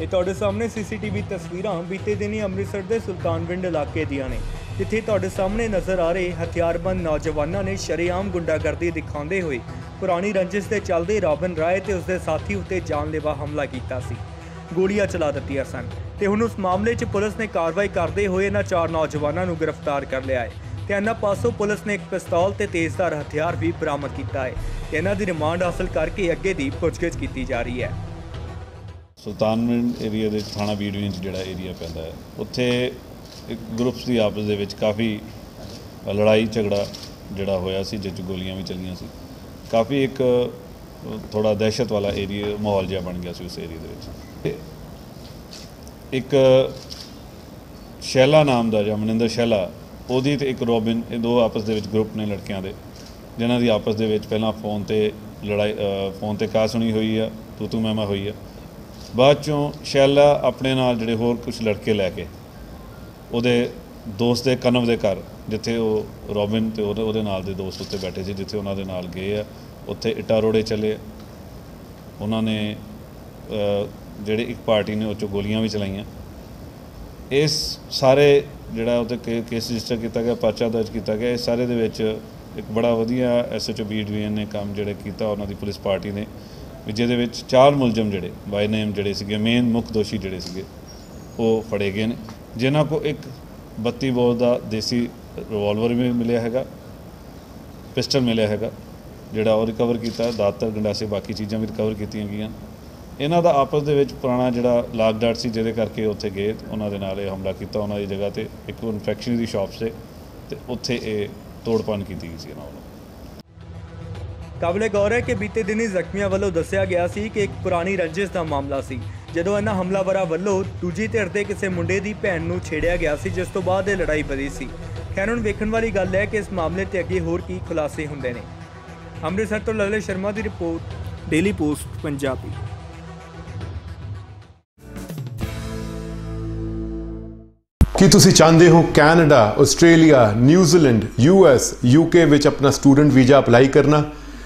ਇਹ ਤੁਹਾਡੇ ਸਾਹਮਣੇ ਸੀਸੀਟੀਵੀ ਤਸਵੀਰਾਂ ਬੀਤੇ ਦਿਨੀ ਅੰਮ੍ਰਿਤਸਰ ਦੇ ਸੁਲਤਾਨਵਿੰਡ ਇਲਾਕੇ ਦੀਆਂ ਨੇ, ਜਿੱਥੇ ਤੁਹਾਡੇ ਸਾਹਮਣੇ ਨਜ਼ਰ ਆ ਰਹੇ ਹਥਿਆਰਬੰਦ ਨੌਜਵਾਨਾਂ ਨੇ ਸ਼ਰੇਆਮ ਗੁੰਡਾਗਰਦੀ ਦਿਖਾਉਂਦੇ ਹੋਏ ਪੁਰਾਣੀ ਰੰਜਿਸ਼ ਦੇ ਚੱਲਦੇ ਰਾਬਨ ਰਾਏ ਤੇ ਉਸਦੇ ਸਾਥੀ ਉੱਤੇ ਜਾਨਲੇਵਾ ਹਮਲਾ ਕੀਤਾ ਸੀ। ਗੋਲੀਆਂ ਚਲਾ ਦਿੱਤੀਆਂ ਸਨ ਤੇ ਹੁਣ ਉਸ ਮਾਮਲੇ 'ਚ ਪੁਲਿਸ ਨੇ ਕਾਰਵਾਈ ਕਰਦੇ ਹੋਏ ਇਹਨਾਂ ਚਾਰ ਨੌਜਵਾਨਾਂ ਨੂੰ ਗ੍ਰਿਫਤਾਰ ਕਰ ਲਿਆ ਹੈ ਤੇ ਇਹਨਾਂ ਪਾਸੋਂ ਪੁਲਿਸ ਨੇ ਇੱਕ ਪਿਸਤੌਲ ਤੇ ਤੇਜ਼ਧਾਰ ਹਥਿਆਰ ਵੀ ਬਰਾਮਦ ਕੀਤਾ ਹੈ ਤੇ ਇਹਨਾਂ ਦੀ ਰਿਮਾਂਡ ਹਾਸਲ ਕਰਕੇ ਅੱਗੇ ਦੀ ਪੁੱਛਗਿੱਛ ਕੀਤੀ ਜਾ ਰਹੀ ਹੈ। ਸੁਲਤਾਨਵਿੰਡ ਏਰੀਆ ਦੇ ਥਾਣਾ ਬੀ ਡਿਵੀਜ਼ਨ 'ਚ ਜਿਹੜਾ ਏਰੀਆ ਪੈਂਦਾ ਹੈ, ਉੱਥੇ ਇੱਕ ਗਰੁੱਪਸ ਦੀ ਆਪਸ ਦੇ ਵਿੱਚ ਕਾਫੀ ਲੜਾਈ ਝਗੜਾ ਜਿਹੜਾ ਹੋਇਆ ਸੀ ਜਿਸ 'ਚ ਗੋਲੀਆਂ ਵੀ ਚੱਲੀਆਂ ਸੀ। ਕਾਫੀ ਇੱਕ ਥੋੜਾ ਦਹਿਸ਼ਤ ਵਾਲਾ ਏਰੀਆ ਮਾਹੌਲ ਜਿਹਾ ਬਣ ਗਿਆ ਸੀ ਉਸ ਏਰੀਆ ਦੇ ਵਿੱਚ। ਤੇ ਇੱਕ ਸ਼ੈਲਾ ਨਾਮ ਦਾ ਜਾਂ ਮਨਿੰਦਰ ਸ਼ੈਲਾ, ਉਹਦੀ ਤੇ ਇੱਕ ਰੋਬਿਨ, ਇਹ ਦੋ ਆਪਸ ਦੇ ਵਿੱਚ ਗਰੁੱਪ ਨੇ ਲੜਕਿਆਂ ਦੇ, ਜਿਨ੍ਹਾਂ ਦੀ ਆਪਸ ਦੇ ਵਿੱਚ ਪਹਿਲਾਂ ਫੋਨ ਤੇ ਲੜਾਈ ਫੋਨ ਤੇ ਕਾ ਸੁਣੀ ਹੋਈ ਆ ਤੂੰ ਤੂੰ ਮੈਂ ਮੈਂ ਹੋਈ ਆ। ਬਾਅਦ ਚੋਂ ਸ਼ੈਲਾ ਆਪਣੇ ਨਾਲ ਜਿਹੜੇ ਹੋਰ ਕੁਝ ਲੜਕੇ ਲੈ ਕੇ ਉਹਦੇ ਦੋਸਤ ਦੇ ਕਨਵ ਦੇ ਘਰ ਜਿੱਥੇ ਉਹ ਰੋਬਿਨ ਤੇ ਉਹਦੇ ਉਹਦੇ ਨਾਲ ਦੇ ਦੋਸਤ ਉੱਤੇ ਬੈਠੇ ਸੀ ਜਿੱਥੇ ਉਹਨਾਂ ਦੇ ਨਾਲ ਗਏ ਆ ਉੱਥੇ ਇੱਟਾਂ ਰੋੜੇ ਚੱਲੇ ਉਹਨਾਂ ਨੇ ਅ, ਜਿਹੜੇ ਇੱਕ ਪਾਰਟੀ ਨੇ ਉਹ 'ਚੋਂ ਗੋਲੀਆਂ ਵੀ ਚਲਾਈਆਂ। ਇਸ ਸਾਰੇ ਜਿਹੜਾ ਉਹਤੇ ਕੇਸ ਰਜਿਸਟਰ ਕੀਤਾ ਗਿਆ ਪਰਚਾ ਦਰਜ ਕੀਤਾ ਗਿਆ ਇਹ ਸਾਰੇ ਦੇ ਵਿੱਚ ਇੱਕ ਬੜਾ ਵਧੀਆ ਐਸਐਚਓ ਬੀ ਡਿਵੀਜ਼ਨ ਨੇ ਕੰਮ ਜਿਹੜਾ ਕੀਤਾ ਉਹਨਾਂ ਦੀ ਪੁਲਿਸ ਪਾਰਟੀ ਨੇ। ਵੀ ਜਿਹਦੇ ਵਿੱਚ ਚਾਰ ਮੁਲਜ਼ਮ ਜਿਹੜੇ ਬਾਈ ਨੇਮ ਜਿਹੜੇ ਸੀਗੇ ਮੇਨ ਮੁੱਖ ਦੋਸ਼ੀ ਜਿਹੜੇ ਸੀਗੇ, ਉਹ ਫੜੇ ਗਏ ਨੇ। ਜਿਨ੍ਹਾਂ ਕੋ ਇੱਕ 32 ਬੋਰ ਦਾ ਦੇਸੀ ਰਿਵਾਲਵਰ ਵੀ ਮਿਲਿਆ ਹੈਗਾ, ਪਿਸਟਲ ਮਿਲਿਆ ਹੈਗਾ, ਜਿਹੜਾ ਉਹ ਰਿਕਵਰ ਕੀਤਾ ਦਾਤਰ, ਗੰਡਾਸੇ, ਬਾਕੀ ਚੀਜ਼ਾਂ ਵੀ ਰਿਕਵਰ ਕੀਤੀਆਂ ਗਈਆਂ। ਇਹਨਾਂ ਦਾ ਆਪਸ ਦੇ ਵਿੱਚ ਪੁਰਾਣਾ ਜਿਹੜਾ ਲਾਗ ਡਾਟ ਸੀ, ਜਿਹਦੇ ਕਰਕੇ ਉੱਥੇ ਗਏ ਉਹਨਾਂ ਦੇ ਨਾਲ ਇਹ ਹਮਲਾ ਕੀਤਾ ਉਹਨਾਂ ਦੀ ਜਗ੍ਹਾ ਤੇ। ਇੱਕ ਇਨਫੈਕਸ਼ਨ ਦੀ ਸ਼ਾਪ ਸੇ ਤੇ ਉੱਥੇ ਇਹ ਤੋੜਪਾਨ ਕੀਤੀ ਗਈ ਸੀ ਇਹਨਾਂ ਵੱਲੋਂ। ਕਾਬਲੇ ਗੌਰ ਹੈ ਕਿ ਬੀਤੇ ਦਿਨੀ ਜ਼ਖਮੀਆਂ ਵੱਲੋਂ ਦੱਸਿਆ ਗਿਆ ਸੀ ਕਿ ਇੱਕ ਪੁਰਾਣੀ ਰੰਜਿਸ਼ ਦਾ ਮਾਮਲਾ ਸੀ। ਜਦੋਂ ਇਹਨਾਂ ਹਮਲਾਵਰਾਂ ਵੱਲੋਂ ਦੂਜੀ ਧਿਰ ਦੇ ਕਿਸੇ ਮੁੰਡੇ ਦੀ ਭੈਣ ਨੂੰ ਛੇੜਿਆ ਗਿਆ ਸੀ, ਜਿਸ ਤੋਂ ਬਾਅਦ ਇਹ ਲੜਾਈ ਵਧੀ ਸੀ। ਖੈਰ, ਹੁਣ ਵੇਖਣ ਵਾਲੀ ਗੱਲ ਹੈ ਕਿ ਇਸ ਮਾਮਲੇ ਤੇ ਅੱਗੇ ਹੋਰ ਕੀ ਖੁਲਾਸੇ ਹੁੰਦੇ ਨੇ। ਅੰਮ੍ਰਿਤਸਰ ਤੋਂ ਲਲੇ ਸ਼ਰਮਾ ਦੀ ਰਿਪੋਰਟ, ਡੇਲੀ ਪੋਸਟ, ਪੰਜਾਬੀ। ਕੀ ਤੁਸੀਂ ਚਾਹੁੰਦੇ ਹੋ Canada, Australia, New Zealand US UK ਵਿੱਚ ਆਪਣਾ ਸਟੂਡੈਂਟ ਵੀਜ਼ਾ ਅਪਲਾਈ ਕਰਨਾ?